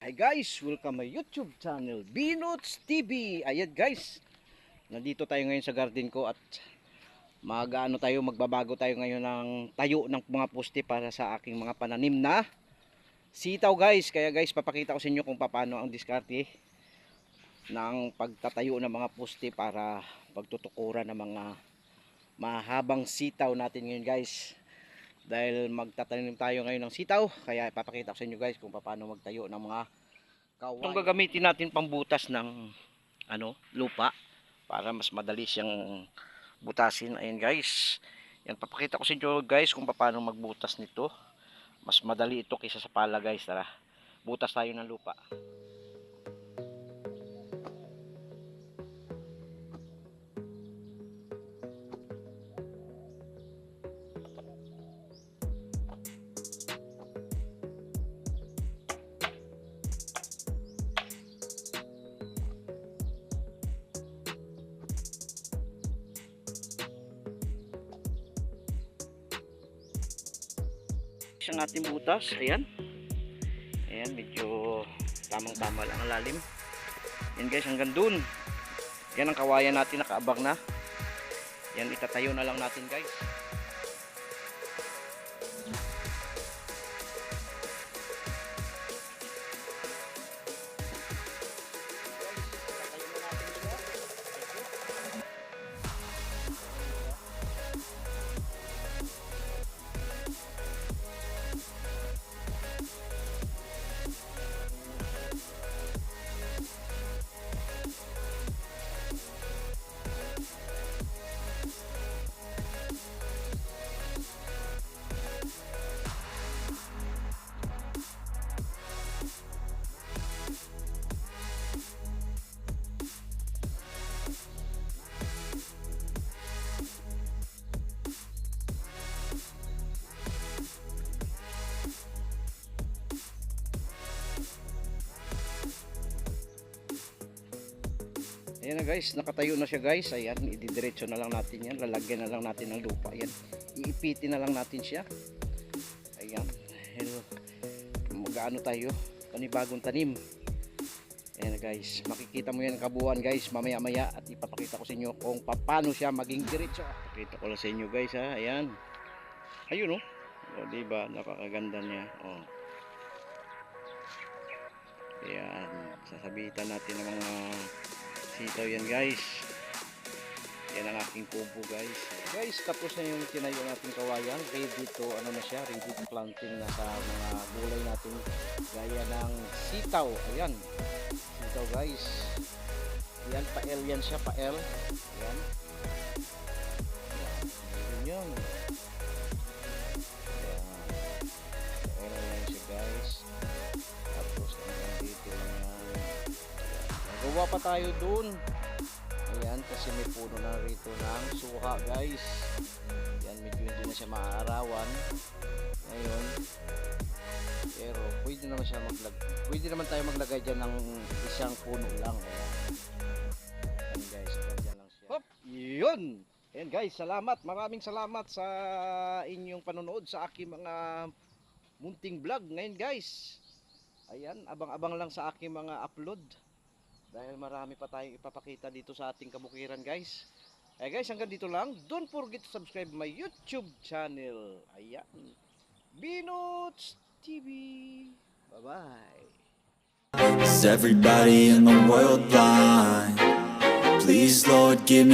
Hi guys, welcome my YouTube channel, Binots TV. Ayan guys, nandito tayo ngayon sa garden ko at mag-ano tayo, magbabago tayo ngayon ng tayo ng mga poste para sa aking mga pananim na sitaw guys. Kaya guys, papakita ko sa inyo kung paano ang diskarte ng pagtatayo ng mga poste para pagtutukuran ng mga mahabang sitaw natin ngayon guys dahil magtatanim tayo ngayon ng sitaw kaya ipapakita ko sa inyo guys kung paano magtayo ng mga kawayan. Itong gagamitin natin pambutas ng ano, lupa para mas madali siyang butasin. Ayan guys. Yan papakita ko sa inyo guys kung paano magbutas nito. Mas madali ito kaysa sa pala guys. Tara. Butas tayo ng lupa. Siya natin butas. Ayan. Ayan, medyo tamang-tama lang ang lalim. Yan guys, hanggang dun. Yan ang kawayan natin nakaabang na. Yan, itatayo na lang natin guys. Ayan na guys, nakatayo na siya guys. Ayan, ididiretso na lang natin yan. Lalagyan na lang natin ng lupa. Ayan, iipitin na lang natin siya. Ayan. Mag-ano tayo? Panibagong tanim. Ayan guys, makikita mo yan kabuuan guys mamaya maya at ipapakita ko sa inyo kung paano siya maging diretso. Pakita ko lang sa inyo guys ha. Ayan. Ayun oh. O, diba? Napakaganda niya. Oh. Ayan. Sasabitan natin ng mga sitaw yan guys. Yan ang aking kubo guys. Guys tapos na yung tinayo natin kawayan. Ready to ano na siya ready to planting na sa mga gulay natin. Gaya ng sitaw. Ayan. Sitaw guys. Yan pael yan siya pael. Ayan. Yan yan ayan Gawa pa tayo dun. Ayan, kasi may puno na rito ng suha, guys. Yan, medyo hindi na siya maaarawan. Ngayon, pero pwede naman siya maglag pwede naman tayo maglagay dyan ng isang puno lang. Ayan, Ayan guys, ganyan lang siya. Hop! Yun! Ayan guys, salamat. Maraming salamat sa inyong panonood sa aking mga munting vlog ngayon guys. Ayan, abang-abang lang sa aking mga upload. Dahil marami pa tayong ipapakita dito sa ating kabukiran guys. Eh guys, hanggang dito lang. Don't forget to subscribe my YouTube channel. Ayan. Binots TV. Bye-bye. Is everybody in the world blind? Please, Lord, give me